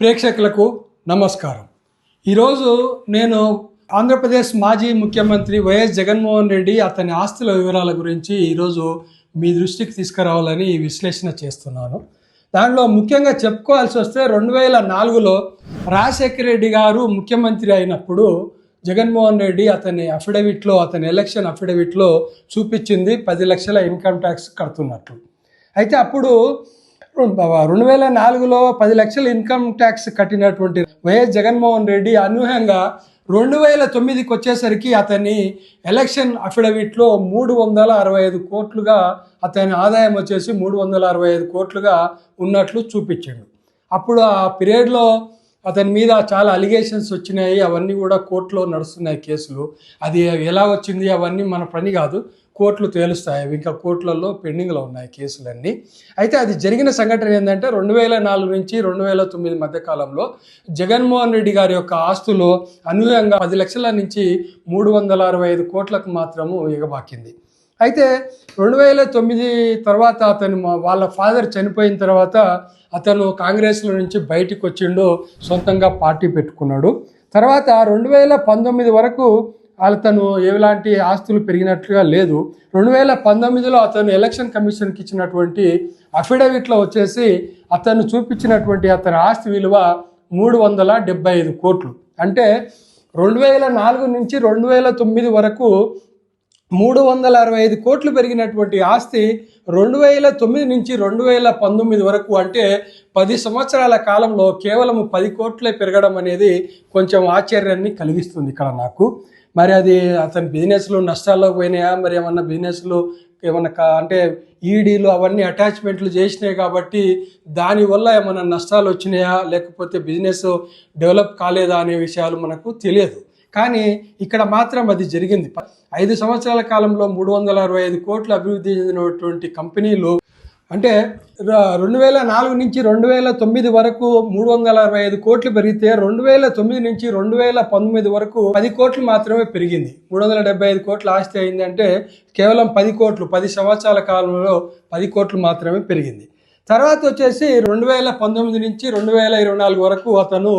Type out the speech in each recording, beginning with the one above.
ప్రేక్షకులకు నమస్కారం. ఈరోజు నేను ఆంధ్రప్రదేశ్ మాజీ ముఖ్యమంత్రి వైఎస్ జగన్మోహన్ రెడ్డి అతని ఆస్తుల వివరాల గురించి ఈరోజు మీ దృష్టికి తీసుకురావాలని ఈ విశ్లేషణ చేస్తున్నాను. దానిలో ముఖ్యంగా చెప్పుకోవాల్సి వస్తే రెండు వేల నాలుగులో రాజశేఖర రెడ్డి గారు ముఖ్యమంత్రి అయినప్పుడు జగన్మోహన్ రెడ్డి అతని అఫిడవిట్లో అతని ఎలక్షన్ అఫిడవిట్లో చూపించింది పది లక్షల ఇన్కమ్ ట్యాక్స్ కడుతున్నట్లు అయితే అప్పుడు రెండు వేల నాలుగులో పది లక్షల ఇన్కమ్ ట్యాక్స్ కట్టినటువంటి వైఎస్ జగన్మోహన్ రెడ్డి అనూహ్యంగా రెండు వేల తొమ్మిదికి వచ్చేసరికి అతని ఎలక్షన్ అఫిడవిట్లో మూడు వందల అరవై ఐదు కోట్లుగా అతని ఆదాయం వచ్చేసి మూడు వందల అరవై ఐదు కోట్లుగా ఉన్నట్లు చూపించాడు. అప్పుడు ఆ పీరియడ్లో అతని మీద చాలా అలిగేషన్స్ వచ్చినాయి అవన్నీ కూడా కోర్టులో నడుస్తున్నాయి కేసులు. అది ఎలా వచ్చింది అవన్నీ మన పని కాదు. కోర్టులు తేలుస్తాయి అవి ఇంకా కోర్టులలో పెండింగ్లో ఉన్నాయి కేసులన్నీ. అయితే అది జరిగిన సంఘటన ఏంటంటే రెండు వేల నాలుగు నుంచి రెండు వేల తొమ్మిది మధ్య కాలంలో జగన్మోహన్ రెడ్డి గారి యొక్క ఆస్తులు అనూహ్యంగా పది లక్షల నుంచి మూడు వందల అరవై ఐదు కోట్లకు మాత్రము ఎగబాకింది. అయితే రెండు వేల తొమ్మిది తర్వాత అతను వాళ్ళ ఫాదర్ చనిపోయిన తర్వాత అతను కాంగ్రెస్లో నుంచి బయటికి వచ్చిండు సొంతంగా పార్టీ పెట్టుకున్నాడు. తర్వాత రెండు వేల పంతొమ్మిది వరకు అతను ఎలాంటి ఆస్తులు పెరిగినట్లుగా లేదు. రెండు వేల పంతొమ్మిదిలో అతను ఎలక్షన్ కమిషన్కి ఇచ్చినటువంటి అఫిడవిట్లో వచ్చేసి అతను చూపించినటువంటి అతని ఆస్తి విలువ మూడు వందల డెబ్బై ఐదు కోట్లు. అంటే రెండు వేల నాలుగు నుంచి రెండు వేల తొమ్మిది వరకు మూడు వందల అరవై ఐదు కోట్లు పెరిగినటువంటి ఆస్తి రెండు వేల తొమ్మిది నుంచి రెండు వేల పంతొమ్మిది వరకు అంటే పది సంవత్సరాల కాలంలో కేవలం పది కోట్లే పెరగడం అనేది కొంచెం ఆశ్చర్యాన్ని కలిగిస్తుంది ఇక్కడ నాకు. మరి అది అతని బిజినెస్లు నష్టాల్లోకి పోయినాయా? మరి ఏమన్నా బిజినెస్లు ఏమన్నా కా- అంటే ఈడీలు అవన్నీ అటాచ్మెంట్లు చేసినాయి కాబట్టి దానివల్ల ఏమైనా నష్టాలు వచ్చినాయా? లేకపోతే బిజినెస్ డెవలప్ కాలేదా అనే విషయాలు మనకు తెలియదు. కానీ ఇక్కడ మాత్రం అది జరిగింది. ఐదు సంవత్సరాల కాలంలో మూడు వందల అరవై ఐదు కోట్లు అభివృద్ధి చెందినటువంటి కంపెనీలు అంటే రెండు వేల నాలుగు నుంచి రెండు వేల తొమ్మిది వరకు మూడు వందల అరవై ఐదు కోట్లు పెరిగితే రెండు వేల తొమ్మిది నుంచి రెండు వేల పంతొమ్మిది వరకు పది కోట్లు మాత్రమే పెరిగింది. మూడు వందల డెబ్బై ఐదు కోట్ల ఆస్తి అయిందంటే కేవలం పది కోట్లు పది సంవత్సరాల కాలంలో పది కోట్లు మాత్రమే పెరిగింది. తర్వాత వచ్చేసి రెండు వేల పంతొమ్మిది నుంచి రెండు వేల ఇరవై నాలుగు వరకు అతను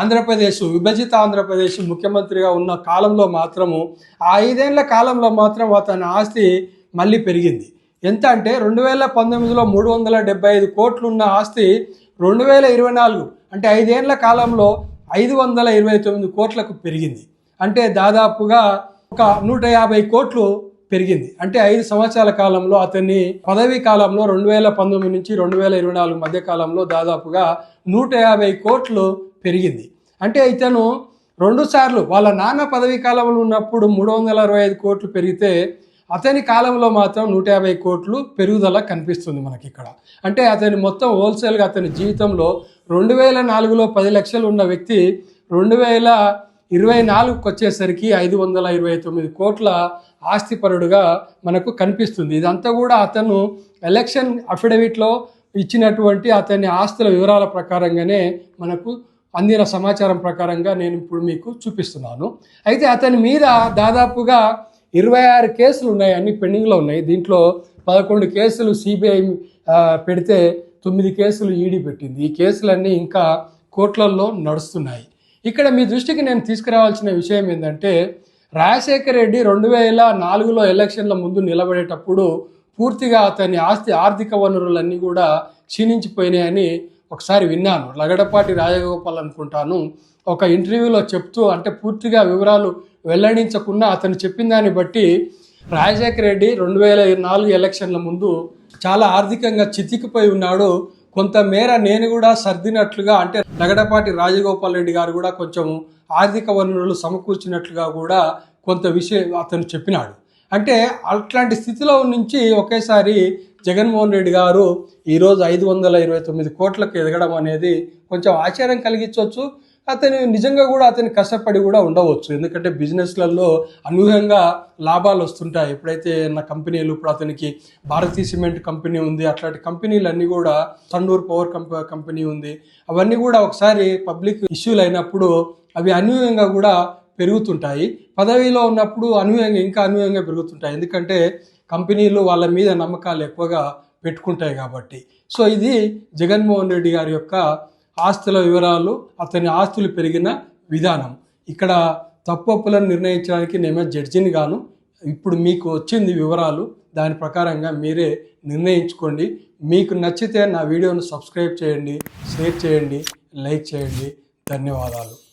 ఆంధ్రప్రదేశ్ విభజిత ఆంధ్రప్రదేశ్ ముఖ్యమంత్రిగా ఉన్న కాలంలో మాత్రము ఆ ఐదేళ్ళ కాలంలో మాత్రం అతని ఆస్తి మళ్ళీ పెరిగింది. ఎంత అంటే రెండు వేల పంతొమ్మిదిలో మూడు వందల డెబ్బై ఐదు కోట్లు ఉన్న ఆస్తి రెండు వేల ఇరవై నాలుగు అంటే ఐదేళ్ళ కాలంలో ఐదు వందల ఇరవై తొమ్మిది కోట్లకు పెరిగింది. అంటే దాదాపుగా ఒక నూట యాభై కోట్లు పెరిగింది. అంటే ఐదు సంవత్సరాల కాలంలో అతన్ని పదవీ కాలంలో రెండు వేల పంతొమ్మిది నుంచి రెండు వేల ఇరవై నాలుగు మధ్య కాలంలో దాదాపుగా నూట యాభై కోట్లు పెరిగింది. అంటే ఇతను రెండు సార్లు వాళ్ళ నాన్న పదవీ కాలంలో ఉన్నప్పుడు మూడు వందల అరవై ఐదు కోట్లు పెరిగితే అతని కాలంలో మాత్రం నూట యాభై కోట్లు పెరుగుదల కనిపిస్తుంది మనకి ఇక్కడ. అంటే అతని మొత్తం హోల్సేల్గా అతని జీవితంలో రెండు వేల నాలుగులో పది లక్షలు ఉన్న వ్యక్తి రెండు వేల ఇరవై నాలుగుకి వచ్చేసరికి ఐదు వందల ఇరవై తొమ్మిది కోట్ల ఆస్తిపరుడుగా మనకు కనిపిస్తుంది. ఇదంతా కూడా అతను ఎలక్షన్ అఫిడవిట్లో ఇచ్చినటువంటి అతని ఆస్తుల వివరాల ప్రకారంగానే మనకు అందిన సమాచారం ప్రకారంగా నేను ఇప్పుడు మీకు చూపిస్తున్నాను. అయితే అతని మీద దాదాపుగా ఇరవై ఆరు కేసులు ఉన్నాయి అన్ని పెండింగ్లో ఉన్నాయి. దీంట్లో పదకొండు కేసులు సిబిఐ పెడితే తొమ్మిది కేసులు ఈడీ పెట్టింది. ఈ కేసులన్నీ ఇంకా కోర్టులలో నడుస్తున్నాయి. ఇక్కడ మీ దృష్టికి నేను తీసుకురావాల్సిన విషయం ఏంటంటే రాజశేఖర రెడ్డి రెండు వేల నాలుగులో ఎలక్షన్ల ముందు నిలబడేటప్పుడు పూర్తిగా అతని ఆస్తి ఆర్థిక వనరులన్నీ కూడా క్షీణించిపోయినాయని ఒకసారి విన్నాను. లగడపాటి రాజగోపాల్ అనుకుంటాను. ఒక ఇంటర్వ్యూలో చెప్తూ అంటే పూర్తిగా వివరాలు వెల్లడించకుండా అతను చెప్పిన దాన్ని బట్టి రాజశేఖర రెడ్డి రెండు వేల నాలుగు ఎలక్షన్ల ముందు చాలా ఆర్థికంగా చితికిపోయి ఉన్నాడు. కొంతమేర నేను కూడా సర్దినట్లుగా అంటే లగడపాటి రాజగోపాల్ రెడ్డి గారు కూడా కొంచెం ఆర్థిక వనరులు సమకూర్చినట్లుగా కూడా కొంత విషయం అతను చెప్పినాడు. అంటే అట్లాంటి స్థితిలో నుంచి ఒకేసారి జగన్మోహన్ రెడ్డి గారు ఈరోజు ఐదు వందల ఇరవై తొమ్మిది కోట్లకు ఎదగడం అనేది కొంచెం ఆశ్చర్యం కలిగించవచ్చు. అతను నిజంగా కూడా అతను కష్టపడి కూడా ఉండవచ్చు. ఎందుకంటే బిజినెస్లలో అనూహ్యంగా లాభాలు వస్తుంటాయి. ఎప్పుడైతే నా కంపెనీలు ఇప్పుడు అతనికి భారతీ సిమెంట్ కంపెనీ ఉంది అట్లాంటి కంపెనీలు అన్నీ కూడా తండూర్ పవర్ కంప కంపెనీ ఉంది. అవన్నీ కూడా ఒకసారి పబ్లిక్ ఇష్యూలు అయినప్పుడు అవి అనూహ్యంగా కూడా పెరుగుతుంటాయి. పదవిలో ఉన్నప్పుడు అనూహ్యంగా ఇంకా అనూహ్యంగా పెరుగుతుంటాయి. ఎందుకంటే కంపెనీలు వాళ్ళ మీద నమ్మకాలు ఎక్కువగా పెట్టుకుంటాయి కాబట్టి. సో ఇది జగన్మోహన్ రెడ్డి గారి యొక్క ఆస్తుల వివరాలు అతని ఆస్తులు పెరిగిన విధానం. ఇక్కడ తప్పప్పులను నిర్ణయించడానికి నేమే జడ్జిని గాను ఇప్పుడు మీకు వచ్చింది వివరాలు దాని ప్రకారంగా మీరే నిర్ణయించుకోండి. మీకు నచ్చితే నా వీడియోను సబ్స్క్రైబ్ చేయండి షేర్ చేయండి లైక్ చేయండి. ధన్యవాదాలు.